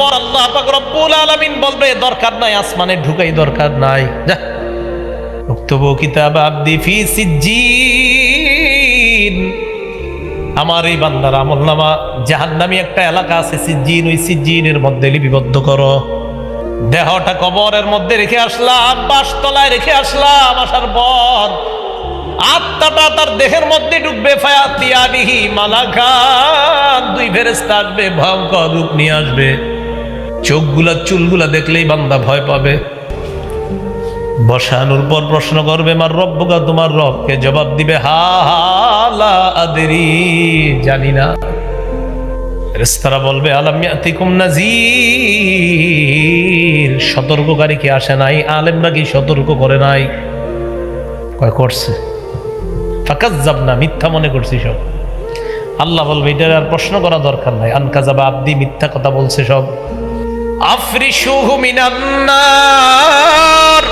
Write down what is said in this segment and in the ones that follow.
পর আল্লাহ রব্বুল আলামিন বলবে দরকার নাই, আসমানে ঢুকাই দরকার নাই। সিজ্জিন। আমার এই বান্দার আমল নামা জাহান্নামি একটা এলাকা আছে সিজ্জিন, ওই সিজ্জিনের মধ্যে লিপিবদ্ধ করো। দেহটা কবরের মধ্যে রেখে আসলাম, বাসতলায় রেখে আসলাম, আসার পর আত্মাটা তার দেহের মধ্যে ঢুকবে, ফায়াতিয়াবিহি মালাকান দুই ফেরেস্তা আসবে, ভয়ঙ্কর রূপ নিয়ে আসবে। চোখগুলা, চুলগুলা দেখলেই বান্দা ভয় পাবে। বসানোর পর প্রশ্ন করবে, মার রব্বকা তোমার রবকে জবাব দিবে? হা হালা আদেরি, জানি না। ফেরেশতারা বলবে আলামিয়াতিকুম নাজির। সতর্ককারী কি আসে নাই? আলেমরা কি সতর্ক করে নাই? কয়, করছে। ফাকাজ যাব না মিথ্যা মনে করছি সব। আল্লাহ বলবে, এটার আর প্রশ্ন করা দরকার নাই। আনকা যাবা আব্দি, মিথ্যা কথা বলছে সব। আফরিসুহু মিনান্নার।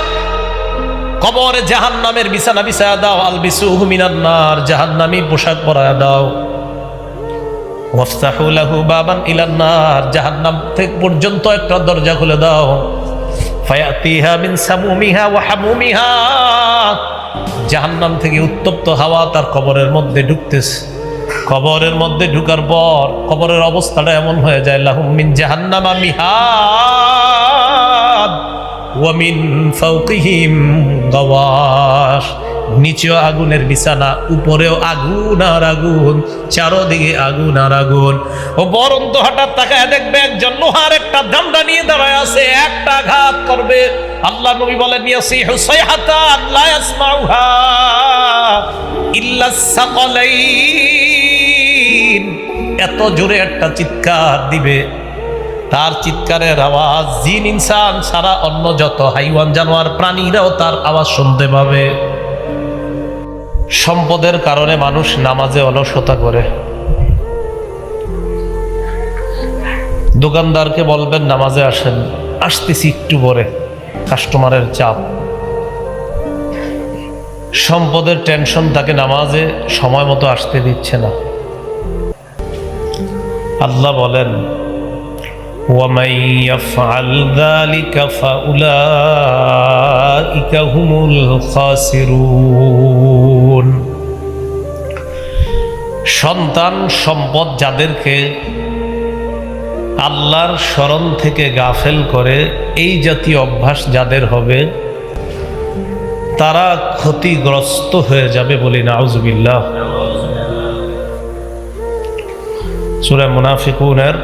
কবরে জাহান্নামের বিছানা বিছায়া দাও, আলবিসুহু মিনান্নার। জাহান্নামী পোশাক পরায়া দাও। ওয়াফতাহু বাবান ইলান্নার। জাহান্নাম থেকে পর্যন্ত একটা দরজা খুলে দাও। মিন জাহান্নাম থেকে উত্তপ্ত হাওয়া তার কবরের মধ্যে ঢুকতেছে। কবরের মধ্যে ঢুকার পর কবরের অবস্থাটা এমন হয়ে যায়, লাহুম মিন জাহান্নামা মিহাদ, ওয়া মিন ফাওকিহিম গাওয়াশ। নিচেও আগুনের বিছানা, উপরেও আগুন আর আগুন, চারোদিকে আগুন আর আগুন। ও বরন্ত হঠাৎ তাকায় দেখবে একজন লোহার একটা দামটা নিয়ে দাঁড়ায় আছে, একটা ঘাত করবে। আল্লাহ নবী বলেন, ইয়াসিহু সাইহাতান লা ইয়াসমাউহা ইল্লা সাকালাইন এত জোরে একটা চিৎকার দিবে। তার চিৎকারের আওয়াজ জিন ইনসান সারা অন্য যত হাইওয়ান জানোয়ার প্রাণীরাও তার আওয়াজ শুনতে পাবে। সম্পদের কারণে মানুষ নামাজে অলসতা করে। দোকানদারকে বলবেন, নামাজে আসেন। আসতেছি একটু পরে। কাস্টমারের চাপ। সম্পদের টেনশন তাকে নামাজে সময় মতো আসতে দিচ্ছে না। আল্লাহ বলেন সন্তান সম্পদ যাদেরকে আল্লাহর স্মরণ থেকে গাফেল করে, এই জাতীয় অভ্যাস যাদের হবে, তারা ক্ষতিগ্রস্ত হয়ে যাবে বলি নাউজবিল্লাহ। সুরা মুনাফিকুনের